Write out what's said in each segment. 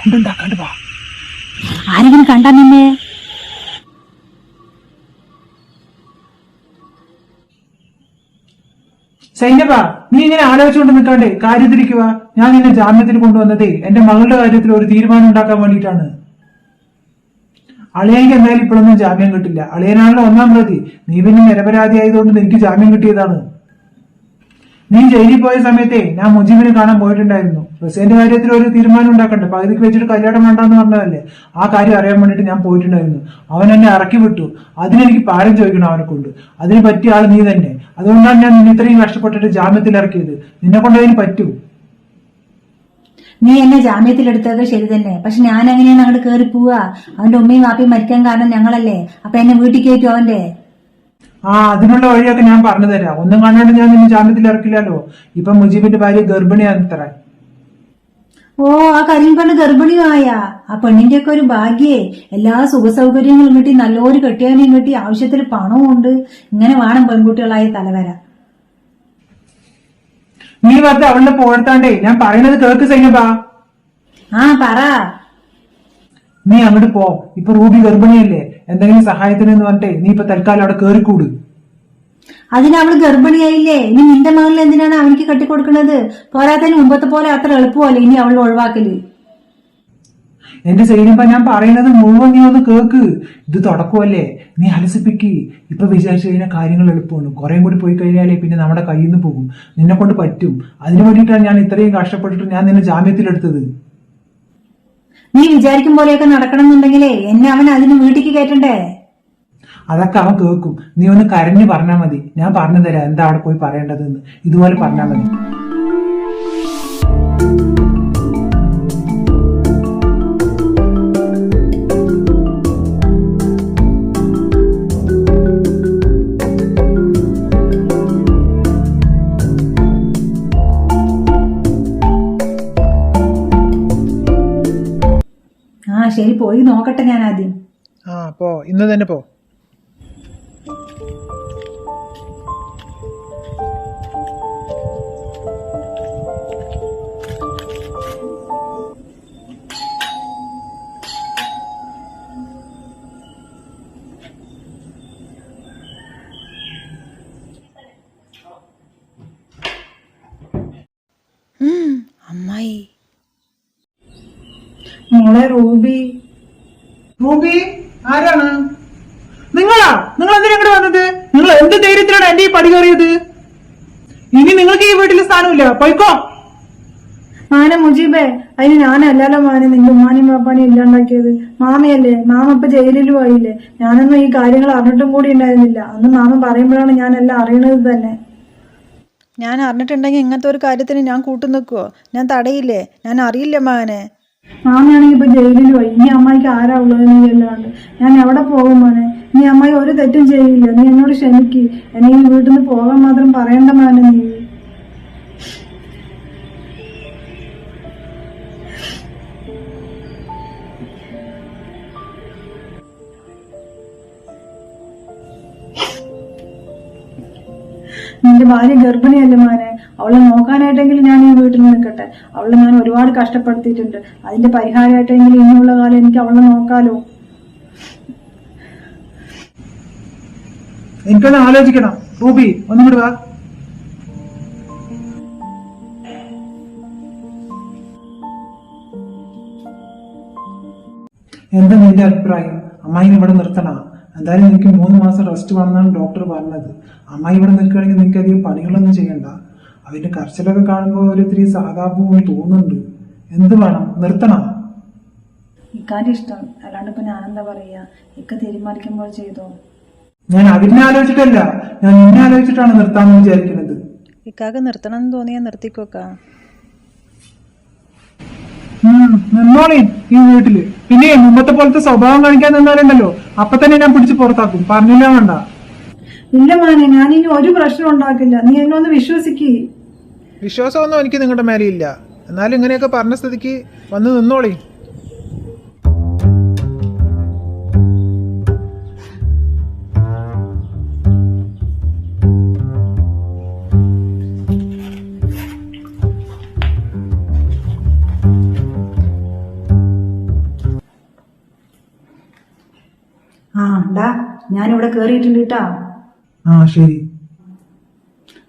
Sound വാ ആരെങ്കിലും കണ്ടാ നിന്നെ? സൈന്യപ്പ നീ ഇങ്ങനെ ആലോചിച്ചുകൊണ്ട് നിൽക്കാണ്ടേ കാര്യത്തിരിക്കുക ഞാൻ നിന്നെ ജാമ്യത്തിൽ കൊണ്ടുവന്നതേ എന്റെ മകളുടെ കാര്യത്തിൽ ഒരു തീരുമാനം ഉണ്ടാക്കാൻ വേണ്ടിയിട്ടാണ്. അളിയനിക്ക് എന്തായാലും ഇപ്പോഴൊന്നും ജാമ്യം കിട്ടില്ല. അളിയനാണല്ലോ ഒന്നാം പ്രതി. നീ പിന്നെ നിരപരാധി ആയതുകൊണ്ട് നിനക്ക് ജാമ്യം കിട്ടിയതാണ്. നീ ജയിലിൽ പോയ സമയത്തെ ഞാൻ മുജീബിനെ കാണാൻ പോയിട്ടുണ്ടായിരുന്നു. പ്രസിഡന്റ് കാര്യത്തിൽ ഒരു തീരുമാനം ഉണ്ടാക്കണ്ടേ. പകുതിക്ക് വെച്ചിട്ട് കല്യാണം വേണ്ടെന്ന് പറഞ്ഞതല്ലേ? ആ കാര്യം അറിയാൻ വേണ്ടിട്ട് ഞാൻ പോയിട്ടുണ്ടായിരുന്നു. അവൻ എന്നെ ഇറക്കി വിട്ടു. അതിനെനിക്ക് പാരം ചോദിക്കണം അവനെ കൊണ്ട്. അതിന് പറ്റിയ ആൾ നീ തന്നെ. അതുകൊണ്ടാണ് ഞാൻ നിന്നെ ഇത്രയും കഷ്ടപ്പെട്ടിട്ട് ജാമ്യത്തിൽ ഇറക്കിയത്. നിന്നെ കൊണ്ട് അതിന് പറ്റൂ. നീ എന്നെ ജാമ്യത്തിലെടുത്തത് ശരി തന്നെ. പക്ഷെ ഞാൻ എങ്ങനെയാണ് അങ്ങോട്ട് കയറി പോവാ അവന്റെ ഉമ്മയും വാപ്പയും മരിക്കാൻ കാരണം ഞങ്ങളല്ലേ. അപ്പൊ എന്നെ വീട്ടിൽ കയറ്റും അവന്റെ. ആ അതിനുള്ള വഴിയൊക്കെ ഞാൻ പറഞ്ഞു തരാം. ഒന്നും കാണാണ്ട് ഞാൻ നിന്നെ ജാമ്യത്തിൽ ഇറക്കില്ലല്ലോ. ഇപ്പൊ മുജീബിന്റെ ഭാര്യ ഗർഭിണിയാണ് ഇത്ര. ഓ ആ കരിമ്പെണ്ണ് ഗർഭിണിയായ. ആ പെണ്ണിന്റെ ഒക്കെ ഒരു ഭാഗ്യേ. എല്ലാ സുഖ സൗകര്യങ്ങളും കിട്ടി നല്ലൊരു കെട്ടിയവനെയും കിട്ടി ആവശ്യത്തിൽ പണവും ഉണ്ട്. ഇങ്ങനെ വേണം പെൺകുട്ടികളായ തലവര. നീ വെറുതെ അവളുടെ പോഴത്താണ്ടേ ഞാൻ പറയുന്നത് കേൾക്ക് സൈനബാ. ആ പറ. നീ അങ്ങോട്ട് പോ. ഇപ്പൊ റൂബി ഗർഭിണിയല്ലേ? എന്തെങ്കിലും സഹായത്തിന് എന്ന് പറഞ്ഞിട്ടേ നീ ഇപ്പൊ തൽക്കാലം അവിടെ കേറിക്കൂട്. അതിന് അവൾ ഗർഭിണിയായില്ലേ? ഇനി നിന്റെ മകളിൽ എന്തിനാണ് അവനിക്ക് കെട്ടിക്കൊടുക്കുന്നത്? പോരാത്തതിന് മുമ്പത്തെ പോലെ അത്ര എളുപ്പമല്ലേ ഇനി അവൾ ഒഴിവാക്കൽ? എന്റെ ചെയ്യുമ്പോ ഞാൻ പറയുന്നത് മുഴുവൻ നീ ഒന്ന് കേക്ക്. ഇത് തുടക്കമല്ലേ? നീ അലസിപ്പിക്ക്. ഇപ്പൊ വിചാരിച്ചു കഴിഞ്ഞാൽ കാര്യങ്ങൾ എളുപ്പമാണ്. കുറേ കൂടി പോയി കഴിഞ്ഞാലേ പിന്നെ നമ്മുടെ കയ്യിൽ നിന്ന് പോകും. നിന്നെ കൊണ്ട് പറ്റും. അതിനു വേണ്ടിയിട്ടാണ് ഞാൻ ഇത്രയും കഷ്ടപ്പെട്ടിട്ട് ഞാൻ നിന്നെ ജാമ്യത്തിലെടുത്തത്. നീ വിചാരിക്കും പോലെയൊക്കെ നടക്കണം എന്നുണ്ടെങ്കിലേ എന്നെ അവൻ അതിന് വീട്ടിക്ക് കയറ്റണ്ടേ? അതൊക്കെ അവൻ കേൾക്കും. നീ ഒന്ന് കരഞ്ഞു പറഞ്ഞാൽ മതി. ഞാൻ പറഞ്ഞു തരാം എന്താ അവിടെ പോയി പറയേണ്ടതെന്ന്. ഇതുപോലെ പറഞ്ഞാൽ മതി. നോക്കട്ടെ ഞാൻ ആദ്യം. ആ പോ. ഇന്ന് തന്നെ പോ. അമ്മായി. മോളെ റൂബി റൂബി ആരാണ്? നിങ്ങളാ? നിങ്ങൾ എന്തിനാ ഇങ്ങോട്ട് വന്നത്? നിങ്ങൾ എന്ത് ധൈര്യത്തിലാണ് എന്റെ ഈ പടി കയറിയത്? ഇനി നിങ്ങൾക്ക് ഈ വീട്ടിൽ സ്ഥാനമില്ല. പോയിക്കോ. മാന മുജീബേ അതിന് ഞാനല്ലല്ലോ മാന. നിന്റെ ഉമ്മാനെയും പാപ്പാനും ഇല്ലാണ്ടാക്കിയത്. മാമയല്ലേ മാമ ഇപ്പൊ ജയിലിലും ആയില്ലേ. ഞാനൊന്നും ഈ കാര്യങ്ങൾ അറിഞ്ഞിട്ടും കൂടി ഉണ്ടായിരുന്നില്ല. അന്ന് മാമ പറയുമ്പോഴാണ് ഞാൻ എല്ലാം അറിയണത് തന്നെ. ഞാൻ അറിഞ്ഞിട്ടുണ്ടെങ്കിൽ ഇങ്ങനത്തെ ഒരു കാര്യത്തിന് ഞാൻ കൂട്ടു നിൽക്കുവോ ഞാൻ തടയില്ലേ? ഞാൻ അറിയില്ല മകനെ മാമയാണെങ്കിൽ ഇപ്പൊ ജയിലിൽ പോയി. ഇനി അമ്മായിക്ക് ആരാ നീ അല്ലാണ്ട് ഞാൻ എവിടെ പോകും മോനെ? നീ അമ്മായി ഒരു തെറ്റും ചെയ്യില്ല. നീ എന്നോട് ക്ഷമിക്ക്. എന്നെ ഈ വീട്ടിൽ നിന്ന് പോകാൻ മാത്രം പറയണ്ട മോനെ നീ. നിന്റെ ഭാര്യ ഗർഭിണിയല്ലേ മോനെ? അവളെ നോക്കാനായിട്ടെങ്കിലും ഞാൻ ഈ വീട്ടിൽ നിൽക്കട്ടെ. അവളെ ഞാൻ ഒരുപാട് കഷ്ടപ്പെടുത്തിയിട്ടുണ്ട്. അതിന്റെ പരിഹാരമായിട്ടെങ്കിലും ഇനിയുള്ള കാലം എനിക്ക് അവളെ നോക്കാലോ. എനിക്കൊന്ന് ആലോചിക്കണം. റൂബി ഒന്നും കൂടി വാ. എന്താ നിന്റെ അഭിപ്രായം? അമ്മായിനെ ഇവിടെ നിർത്തണ? എന്തായാലും എനിക്ക് മൂന്ന് മാസം റെസ്റ്റ് വേണമെന്നാണ് ഡോക്ടർ പറഞ്ഞത്. അമ്മായി ഇവിടെ നിൽക്കുകയാണെങ്കിൽ നിങ്ങൾക്ക് അധികം പണികളൊന്നും ചെയ്യണ്ട. അവന്റെ കർച്ചിലൊക്കെ കാണുമ്പോൾ ഒരു ഇത്തിരി സാധാപൂന്ന് തോന്നുന്നുണ്ട്. എന്ത് വേണം? നിർത്തണം. ഇക്കാന്റെ ഇഷ്ടം. അല്ലാണ്ട് ഇപ്പൊ ഞാനെന്താ പറയാ? ഇക്ക തീരുമാനിക്കുമ്പോൾ ചെയ്തോ? ഞാൻ അതിനെ ആലോചിച്ചിട്ടല്ല. ഞാൻ നിന്നെ ആലോചിച്ചിട്ടാണ് നിർത്താമെന്ന് വിചാരിക്കുന്നത്. ഇക്കാക്ക് നിർത്തണം എന്ന് തോന്നിയാ നിർത്തിക്കോക്കാ നിന്നോളേ ഈ വീട്ടിൽ. പിന്നെ മുമ്പത്തെ പോലത്തെ സ്വഭാവം കാണിക്കാൻ നിന്നാലുണ്ടല്ലോ. അപ്പൊ തന്നെ ഞാൻ പിടിച്ച് പുറത്താക്കും. പറഞ്ഞില്ല വേണ്ട. ഇല്ല മാനെ ഞാൻ ഇനി ഒരു പ്രശ്നം ഉണ്ടാക്കില്ല. നീ എന്നെ ഒന്ന് വിശ്വസിക്ക്. വിശ്വാസമൊന്നും എനിക്ക് നിങ്ങളുടെ മേലെയില്ല എന്നാലും ഇങ്ങനെയൊക്കെ പറഞ്ഞ സ്ഥിതിക്ക് വന്ന് നിന്നോളി. ആ ഡാ കേറിയിട്ടുണ്ട് കേട്ടാ. ആ ശരി.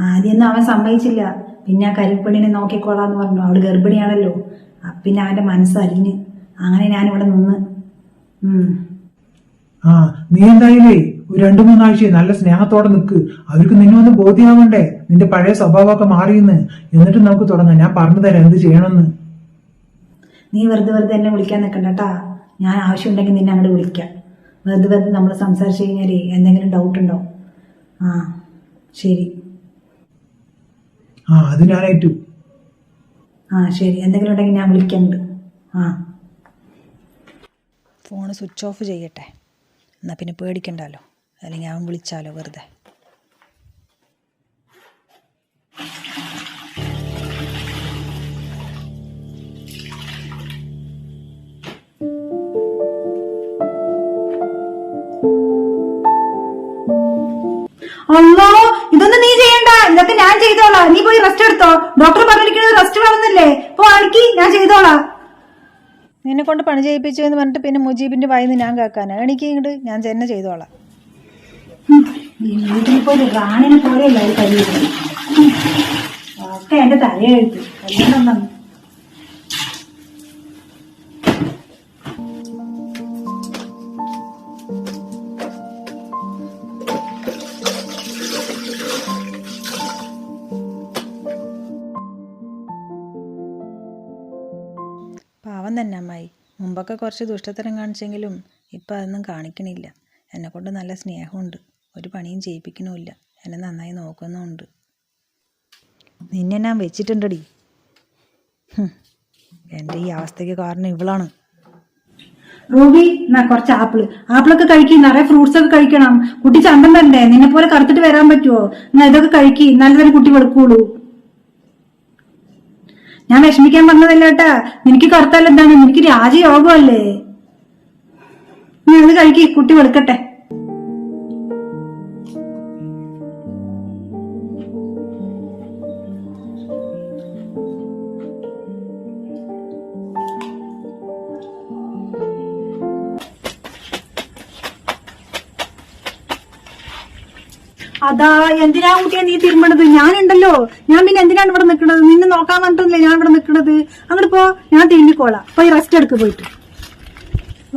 ആദ്യം അവൻ സമ്മതിച്ചില്ല. പിന്നെ ആ കരിപ്പണിനെ നോക്കിക്കോളാന്ന് പറഞ്ഞു. അവൾ ഗർഭിണിയാണല്ലോ. പിന്നെ അവന്റെ മനസ്സരിഞ്ഞ് അങ്ങനെ ഞാനിവിടെ നിന്ന് ഉം. ആ നീ എന്തായാലേ ഒരു രണ്ടു മൂന്നാഴ്ച നല്ല സ്നേഹത്തോടെ നിൽക്ക് അവർക്ക് നിന്നെ ഒന്ന് ബോധ്യമാവണ്ടേ? നിന്റെ പഴയ സ്വഭാവമൊക്കെ മാറിയെന്ന്. എന്നിട്ട് നമുക്ക് തുടങ്ങാം. ഞാൻ പറഞ്ഞു തരാം എന്ത് ചെയ്യണമെന്ന്. നീ വെറുതെ വെറുതെ എന്നെ വിളിക്കാൻ നിൽക്കണ്ട കേട്ടാ ഞാൻ ആവശ്യമുണ്ടെങ്കിൽ നിന്നെ അങ്ങോട്ട് വിളിക്കാം. വെറുതെ വെറുതെ നമ്മൾ സംസാരിച്ചു കഴിഞ്ഞാലേ എന്തെങ്കിലും ഡൗട്ട് ഉണ്ടോ? ആ ശരി. ആ അത് ഞാനേറ്റു ആ ശരി. എന്തെങ്കിലും ഉണ്ടെങ്കിൽ ഞാൻ വിളിക്കുന്നുണ്ട് ആ. ഫോൺ സ്വിച്ച് ഓഫ് ചെയ്യട്ടെ. എന്നാൽ പിന്നെ പേടിക്കണ്ടല്ലോ. അല്ലെങ്കിൽ അവൻ വിളിച്ചാലോ വെറുതെ. നീ പോയി റെസ്റ്റ് എടുത്തോ? ഡോക്ടർ പറഞ്ഞിരിക്കുന്നത് റെസ്റ്റ് വേണമെന്നല്ലേ? പോ ആൾക്ക് ഞാൻ ചെയ്തോളാം. നിന്നെ കൊണ്ട് പണി ചെയ്യിപ്പിച്ചു എന്ന് പറഞ്ഞിട്ട് പിന്നെ മുജീബിന്റെ വായിന്ന് ഞാൻ കേൾക്കാനാ. എനിക്ക് ഇങ്ങോട്ട് ഞാൻ തന്നെ ചെയ്തോളാം. വീട്ടിൽ റാണിനെ പോലെയല്ല ഒരു കഴിയുന്നത് ഒക്കെ എന്റെ തലയെഴുത്ത് കല്യാണം പാവം തന്നെ അമ്മായി. മുമ്പൊക്കെ കുറച്ച് ദുഷ്ടത്തരം കാണിച്ചെങ്കിലും ഇപ്പം അതൊന്നും കാണിക്കണില്ല. എന്നെക്കൊണ്ട് നല്ല സ്നേഹമുണ്ട്. ഒരു പണിയും ചെയ്യിപ്പിക്കണമില്ല എന്നെ നന്നായി നോക്കുന്നുമുണ്ട്. നിന്നെ ഞാൻ വെച്ചിട്ടുണ്ടടി. എന്റെ ഈ അവസ്ഥയ്ക്ക് കാരണം ഇവളാണ്. റൂബി എന്നാ കുറച്ച് ആപ്പിൾ. ആപ്പിളൊക്കെ കഴിക്കും. നിറയെ ഫ്രൂട്ട്സ് ഒക്കെ കഴിക്കണം. കുട്ടി ചന്തം തരണ്ടേ നിന്നെ പോലെ കറുത്തിട്ട് വരാൻ പറ്റുമോ എന്നാ ഇതൊക്കെ കഴിക്കി. എന്നാലും തന്നെ കുട്ടി വെളുക്കുള്ളൂ. ഞാൻ വിഷമിക്കാൻ പറഞ്ഞതല്ല കേട്ടാ. നിനക്ക് കറുത്താലെന്താണ് നിനക്ക് രാജയോഗമല്ലേ? നീ അത് കഴിക്കി കുട്ടി വെളുക്കട്ടെ. അതാ എന്തിനാ കുട്ടിയെ നീ തിരുമ്പണത് ഞാനുണ്ടല്ലോ. ഞാൻ പിന്നെ എന്തിനാണ് ഇവിടെ നിൽക്കുന്നത്? നിന്നെ നോക്കാൻ പറഞ്ഞിട്ടല്ലേ ഞാൻ ഇവിടെ നിൽക്കുന്നത്? അങ്ങോട്ട് പോ. ഞാൻ തിരുമ്മിക്കോളാം. പോയി റെസ്റ്റ് എടുക്ക് പോയിട്ട്.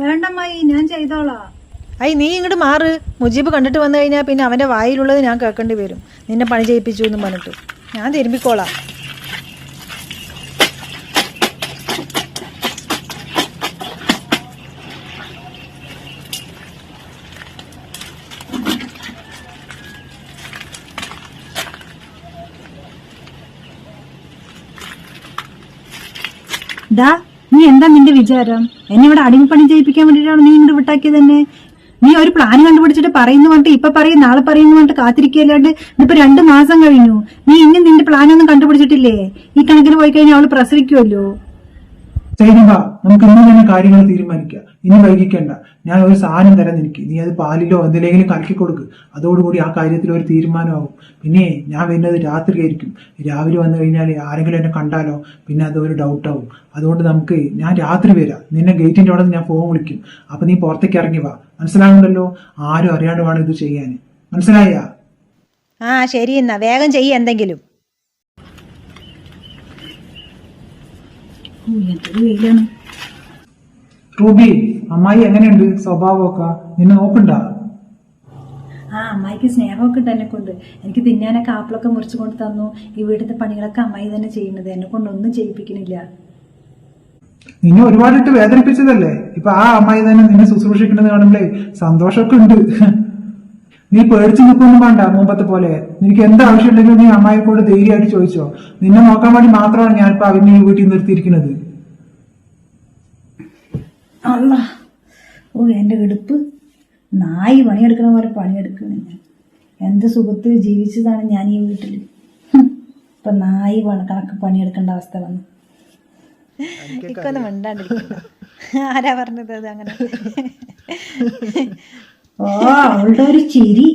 വേണ്ടമ്മായി ഞാൻ ചെയ്തോളാം. ഐ നീ ഇങ്ങോട്ട് മാറ്. മുജീബ് കണ്ടിട്ട് വന്നു കഴിഞ്ഞാൽ പിന്നെ അവന്റെ വായിലുള്ളത് ഞാൻ കേൾക്കേണ്ടി വരും. നിന്നെ പണി ചെയ്യിപ്പിച്ചു എന്നും പറഞ്ഞിട്ടു. ഞാൻ തിരുമ്പിക്കോളാം ഡാ നീ എന്താ നിന്റെ വിചാരം? എന്നെ ഇവിടെ അടിമപ്പണി ചെയ്യിപ്പിക്കാൻ വേണ്ടിയിട്ടാണ് നീ ഇങ്ങോട്ട് വിട്ടാക്കിയത് തന്നെ നീ ഒരു പ്ലാൻ കണ്ടുപിടിച്ചിട്ട് പറയുന്നു പറഞ്ഞിട്ട് ഇപ്പൊ പറയും നാളെ പറയുന്നു പറഞ്ഞിട്ട് കാത്തിരിക്കല്ലാണ്ട് ഇതിപ്പോ രണ്ടു മാസം കഴിഞ്ഞു. നീ ഇനി നിന്റെ പ്ലാൻ ഒന്നും കണ്ടുപിടിച്ചിട്ടില്ലേ? ഈ കണക്കിന് പോയി കഴിഞ്ഞാൽ അവൾ പ്രസവിക്കുമല്ലോ ശരി നമുക്ക് ഇന്ന് തന്നെ കാര്യങ്ങൾ തീരുമാനിക്കാം. ഇനി വൈകിക്കണ്ട. ഞാൻ ഒരു സാധനം തരാൻ നിനക്ക്. നീ അത് പാലിലോ എന്തിലെങ്കിലും കലക്കി കൊടുക്ക് അതോടുകൂടി ആ കാര്യത്തിൽ ഒരു തീരുമാനമാകും. പിന്നെ ഞാൻ വരുന്നത് രാത്രിയായിരിക്കും. രാവിലെ വന്നു കഴിഞ്ഞാൽ ആരെങ്കിലും എന്നെ കണ്ടാലോ? പിന്നെ അതൊരു ഒരു ഡൗട്ടാവും അതുകൊണ്ട് നമുക്ക് ഞാൻ രാത്രി വരാം. നിന്നെ ഗേറ്റിന്റെ അവിടെ നിന്ന് ഞാൻ ഫോൺ വിളിക്കും. അപ്പം നീ പുറത്തേക്ക് ഇറങ്ങി വാ. മനസ്സിലാകുന്നല്ലോ ആരും അറിയാണ്ട് വേണം ഇത് ചെയ്യാൻ. മനസ്സിലായ? ആ ശരി എന്നാ. വേഗം ചെയ്യ എന്തെങ്കിലും. ഓ, എന്തൊരു വെയിലാണ്. റൂബി അമ്മായി എങ്ങനെയുണ്ട് സ്വഭാവമൊക്കെ? നിന്നെ നോക്കണ്ട ആ അമ്മായിക്ക് സ്നേഹമൊക്കെ തന്നെ കൊണ്ട് എനിക്ക് തിന്നാനൊക്കെ ആപ്പിളൊക്കെ മുറിച്ചു കൊണ്ട് തന്നു. ഈ വീട്ടിലത്തെ പണികളൊക്കെ അമ്മായി തന്നെ ചെയ്യുന്നത്. എന്നെ കൊണ്ടൊന്നും ചെയ്യിപ്പിക്കണില്ല നിന്നെ ഒരുപാടിട്ട് വേദനിപ്പിച്ചതല്ലേ? ഇപ്പൊ ആ അമ്മായി തന്നെ നിന്നെ ശുശ്രൂഷിക്കുന്നത് കാണുമ്പോഴേ സന്തോഷമൊക്കെ ഉണ്ട്. നീ പേടിച്ചു നിൽക്കൊന്നും വേണ്ട മുമ്പത്തെ പോലെ. നിനക്ക് എന്ത് ആവശ്യമുണ്ടെങ്കിലും നീ അമ്മായിക്കോട് ധൈര്യമായിട്ട് ചോദിച്ചോ. നിന്നെ നോക്കാൻ വേണ്ടി മാത്രമാണ് ഞാനിപ്പോ അവനെ ഈ വീട്ടിൽ നിർത്തിയിരിക്കുന്നത്. അല്ല ഓ എന്റെ എടുപ്പ് നായി പണിയെടുക്കണ പോലെ പണിയെടുക്കണ ഞാൻ. എന്ത് സുഖത്തിൽ ജീവിച്ചതാണ് ഞാൻ ഈ വീട്ടിൽ ഇപ്പൊ നായി പണ- കണക്ക് പണിയെടുക്കേണ്ട അവസ്ഥ വന്നു. ഇക്കൊന്നും ആരാ പറഞ്ഞത് അത് അങ്ങനെ? ഓ അവളുടെ ഒരു ചിരി.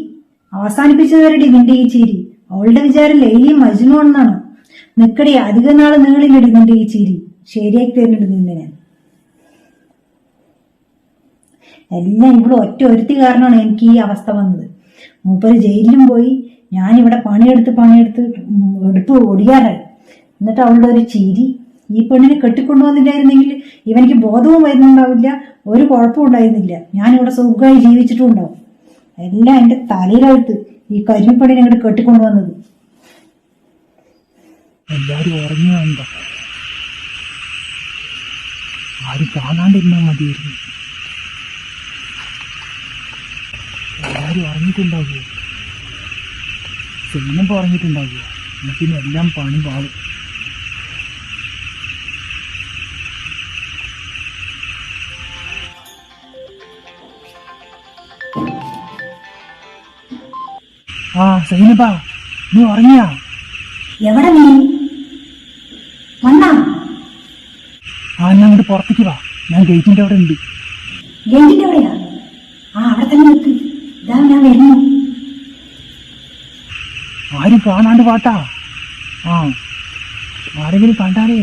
അവസാനിപ്പിച്ചവരുടെ നിന്റെ ഈ ചിരി. അവളുടെ വിചാരം ലൈലി മജ്നു എന്നാണ് നിക്കടി അധിക നാൾ നീളില്ലടി നിന്റെ ഈ ചിരി. ശരിയാക്കി തരുന്നുണ്ട് നിന്നെ ഞാൻ. എല്ലാം ഇവിടെ ഒറ്റ ഒരുത്തി കാരണമാണ് എനിക്ക് ഈ അവസ്ഥ വന്നത്. മൂപ്പര് ജയിലിലും പോയി ഞാനിവിടെ പണിയെടുത്ത് പണിയെടുത്ത് എടുത്ത് ഒടിയാറായി എന്നിട്ട് അവളുടെ ഒരു ചിരി. ഈ പെണ്ണിനെ കെട്ടിക്കൊണ്ടുവന്നില്ലായിരുന്നെങ്കിൽ ഇവനിക്ക് ബോധവും വരുന്നുണ്ടാവില്ല ഒരു കുഴപ്പവും ഉണ്ടായിരുന്നില്ല. ഞാനിവിടെ സുഖമായി ജീവിച്ചിട്ടും ഉണ്ടാവും എല്ലാം എന്റെ തലയിലെടുത്ത് ഈ കരിമിപ്പണിനെ അങ്ങോട്ട് കെട്ടിക്കൊണ്ടുവന്നത്. എല്ലാരും ഉറങ്ങിയോ എന്താ ആരും കാണാണ്ടിരുന്നാൽ മതിയായിരുന്നു. എല്ലാരും സ്വന്തം സിനിമ ഉറങ്ങിയിട്ടുണ്ടാവുമോ പിന്നെ എല്ലാം പണി പാളും. ആ സൈനപ്പാ നീ ഉറങ്ങിയാ? എവിടെ നീ? വന്നാ? ആ ഞാൻ അങ്ങോട്ട് പുറത്തേക്ക് വാ. ഞാൻ ഗേറ്റിന്റെ അവിടെ ഉണ്ട്. ഗേറ്റിന്റെ അവിടെയാ? ആ അവിടെ തന്നെ നിൽക്ക്. ആരും കാണാണ്ട് പാട്ടാ. ആ ആരെങ്കിലും കണ്ടാലേ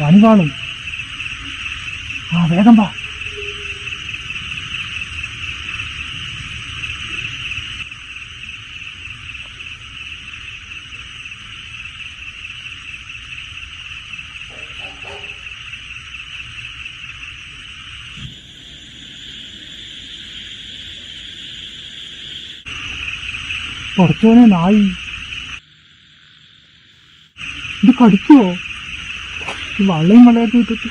പണി കാണും. ആ വേഗം വാ കുറച്ചോനെ നായി ഇത് കടിക്കുവോ? വള്ളയും വളയൊക്കെ ഇട്ടിട്ട്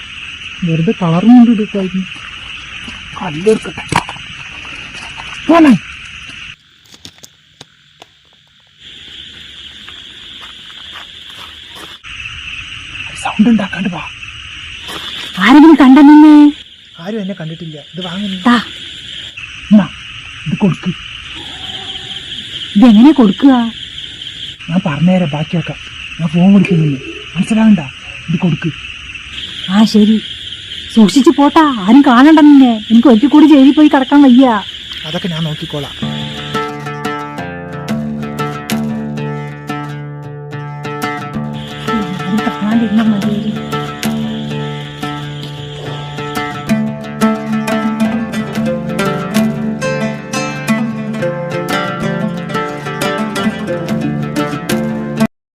വെറുതെ കളറും കൊണ്ട് ഇട്ടിട്ടായിരുന്നു കല്ലെടുക്കട്ടെ പോലെ സൗണ്ട് ഉണ്ടാക്കാണ്ട് വാ. ആരെങ്കിലും കണ്ട നിന്നെ? ആരും എന്നെ കണ്ടിട്ടില്ല. ഇത് വാങ്ങുന്നു ഇത് കൊടുക്ക്. ഇതെങ്ങനെ കൊടുക്കുക? ഞാൻ പറഞ്ഞുതരാം ബാക്കിയാക്കാം. ഞാൻ ഫോൺ വിളിക്കുന്നില്ല. മനസ്സിലാവണ്ട. ഇത് കൊടുക്ക്. ആ ശരി. സൂക്ഷിച്ചു പോട്ടാ. ആരും കാണണ്ട നിന്നെ. എനിക്ക് ഒരിക്കൽ കൂടി ജയിലിൽ പോയി കിടക്കാൻ വയ്യ. അതൊക്കെ ഞാൻ നോക്കിക്കോളാം. കാണാണ്ടിരുന്നാ മതിയായിരുന്നു.